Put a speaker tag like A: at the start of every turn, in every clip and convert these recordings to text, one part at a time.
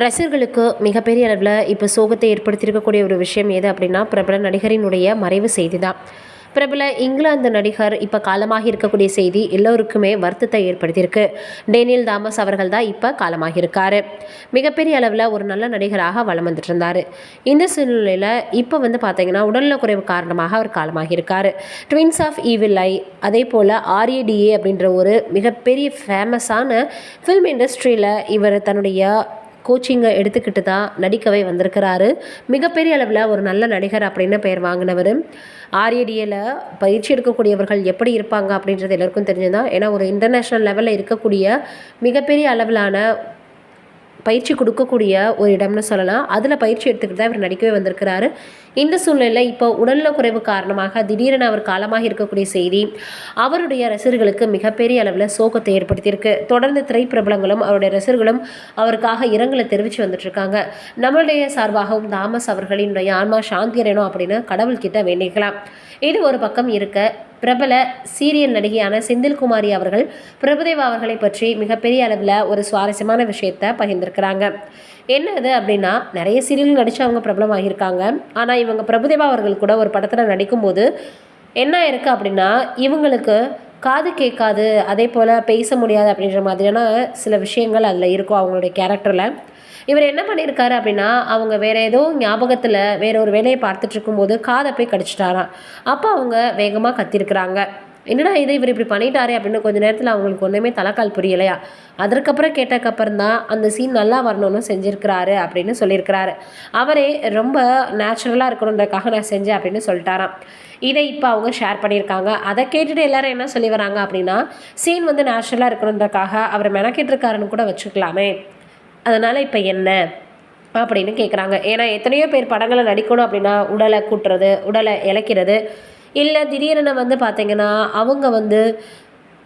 A: ரசிகர்களுக்கு மிகப்பெரிய அளவில் இப்போ சோகத்தை ஏற்படுத்தியிருக்கக்கூடிய ஒரு விஷயம் எது அப்படின்னா பிரபல நடிகரினுடைய மறைவு செய்தி தான் பிரபல இங்கிலாந்து நடிகர் இப்போ காலமாக இருக்கக்கூடிய செய்தி எல்லோருக்குமே வருத்தத்தை ஏற்படுத்தியிருக்கு. டேனியல் தாமஸ் அவர்கள் தான் இப்போ காலமாக இருக்கார் மிகப்பெரிய அளவில் ஒரு நல்ல நடிகராக வளம் வந்துட்டு இருந்தார் இந்த சூழ்நிலையில் இப்போ வந்து பார்த்தீங்கன்னா உடல்நல குறைவு காரணமாக அவர் காலமாக இருக்கார் ட்வின்ஸ் ஆஃப் ஈவில் ஐ அதே போல் ஆர்ஏடிஏ அப்படின்ற ஒரு மிகப்பெரிய ஃபேமஸான ஃபில்ம் இண்டஸ்ட்ரியில் இவர் தன்னுடைய கோச்சிங்கை எடுத்துக்கிட்டு தான் நடிக்கவே வந்திருக்கிறாரு. மிகப்பெரிய அளவில் ஒரு நல்ல நடிகர் அப்படின்னு பெயர் வாங்கினவர். ஆர்ஏடியில் பயிற்சி எடுக்கக்கூடியவர்கள் எப்படி இருப்பாங்க அப்படின்றது எல்லாருக்கும் தெரிஞ்சதுதான் ஏன்னா ஒரு இன்டர்நேஷ்னல் லெவலில் இருக்கக்கூடிய மிகப்பெரிய அளவிலான பயிற்சி கொடுக்கக்கூடிய ஒரு இடம்னு சொல்லலாம். அதில் பயிற்சி எடுத்துக்கிட்டு தான் இவர் நடிக்கவே வந்திருக்கிறாரு. இந்த சூழ்நிலையில் இப்போ உடல்நல குறைவு காரணமாக திடீரென அவர் காலமாக இருக்கக்கூடிய செய்தி அவருடைய ரசிகர்களுக்கு மிகப்பெரிய அளவில் சோகத்தை ஏற்படுத்தியிருக்கு. தொடர்ந்து திரைப்பிரபலங்களும் அவருடைய ரசிகர்களும் அவருக்காக இரங்கலை தெரிவித்து வந்துட்டுருக்காங்க. நம்மளுடைய சார்பாகவும் தாமஸ் அவர்களினுடைய ஆன்மா சாந்தி அடையணும் அப்படின்னு கடவுள்கிட்ட வேண்டிக்கலாம் இது ஒரு பக்கம் இருக்க பிரபல சீரியல் நடிகையான செந்தில்குமாரி அவர்கள் பிரபுதேவா அவர்களை பற்றி மிகப்பெரிய அளவில் ஒரு சுவாரஸ்யமான விஷயத்தை பகிர்ந்திருக்கிறாங்க என்ன என்னது அப்படின்னா நிறைய சீரியல் நடித்து அவங்க பிரபலம் ஆகியிருக்காங்க ஆனால் இவங்க பிரபுதேவா அவர்கள் கூட ஒரு படத்தில் நடிக்கும்போது என்ன இருக்குது அப்படின்னா இவங்களுக்கு காது கேட்காது அதே போல் பேச முடியாது அப்படின்ற மாதிரியான சில விஷயங்கள் அதில் இருக்கும் அவங்களுடைய கேரக்டரில் இவர் என்ன பண்ணியிருக்காரு அப்படின்னா அவங்க வேறு ஏதோ ஞாபகத்தில் வேற ஒரு வேலையை பார்த்துட்ருக்கும்போது காதை போய் கடிச்சிட்டாராம். அப்போ அவங்க வேகமாக கத்திருக்கிறாங்க. என்னடா இது? இவர் இப்படி பண்ணிட்டாரே அப்படின்னு கொஞ்ச நேரத்தில் அவங்களுக்கு ஒன்றுமே தலைக்கால் புரியலையா? அதற்கப்புறம் கேட்டக்கப்புறம் தான் அந்த சீன் நல்லா வரணும்னு செஞ்சுருக்கிறாரு அப்படின்னு சொல்லியிருக்கிறாரு. அவரே ரொம்ப நேச்சுரலாக இருக்கணுன்றக்காக நான் செஞ்சேன் அப்படின்னு சொல்லிட்டாராம். இதை இப்போ அவங்க ஷேர் பண்ணியிருக்காங்க. அதை கேட்டுட்டு எல்லாரும் என்ன சொல்லி வராங்க அப்படின்னா சீன் வந்து நேச்சுரலாக இருக்கணுன்றக்காக அவர் மெனக்கிட்டு கூட வச்சுக்கலாமே. அதனால் இப்போ என்ன? அப்படின்னு கேட்குறாங்க ஏன்னா எத்தனையோ பேர் படங்களை நடிக்கணும் அப்படின்னா உடலை கூட்டுறது உடலை இழக்கிறது இல்லை திடீரென வந்து பார்த்திங்கன்னா அவங்க வந்து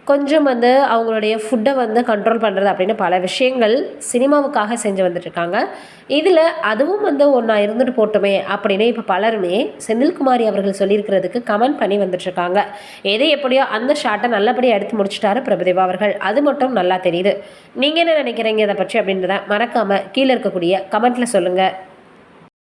A: கொஞ்சம் வந்து அவங்களுடைய ஃபுட்டை வந்து கண்ட்ரோல் பண்ணுறது அப்படின்னு பல விஷயங்கள் சினிமாவுக்காக செஞ்சு வந்துட்டுருக்காங்க. இதில் அதுவும் வந்து ஒன்றா இருந்துட்டு போட்டுமே அப்படின்னு இப்போ பலருமே செந்தில்குமாரி அவர்கள் சொல்லியிருக்கிறதுக்கு கமெண்ட் பண்ணி வந்துட்டுருக்காங்க. எது எப்படியோ அந்த ஷாட்டை நல்லபடியாக எடுத்து முடிச்சிட்டாரு பிரபுதேவா அவர்கள். அது மட்டும் நல்லா தெரியுது. நீங்கள் என்ன நினைக்கிறீங்க இதை பற்றி அப்படின்றத மறக்காமல் கீழே இருக்கக்கூடிய கமெண்ட்டில் சொல்லுங்கள்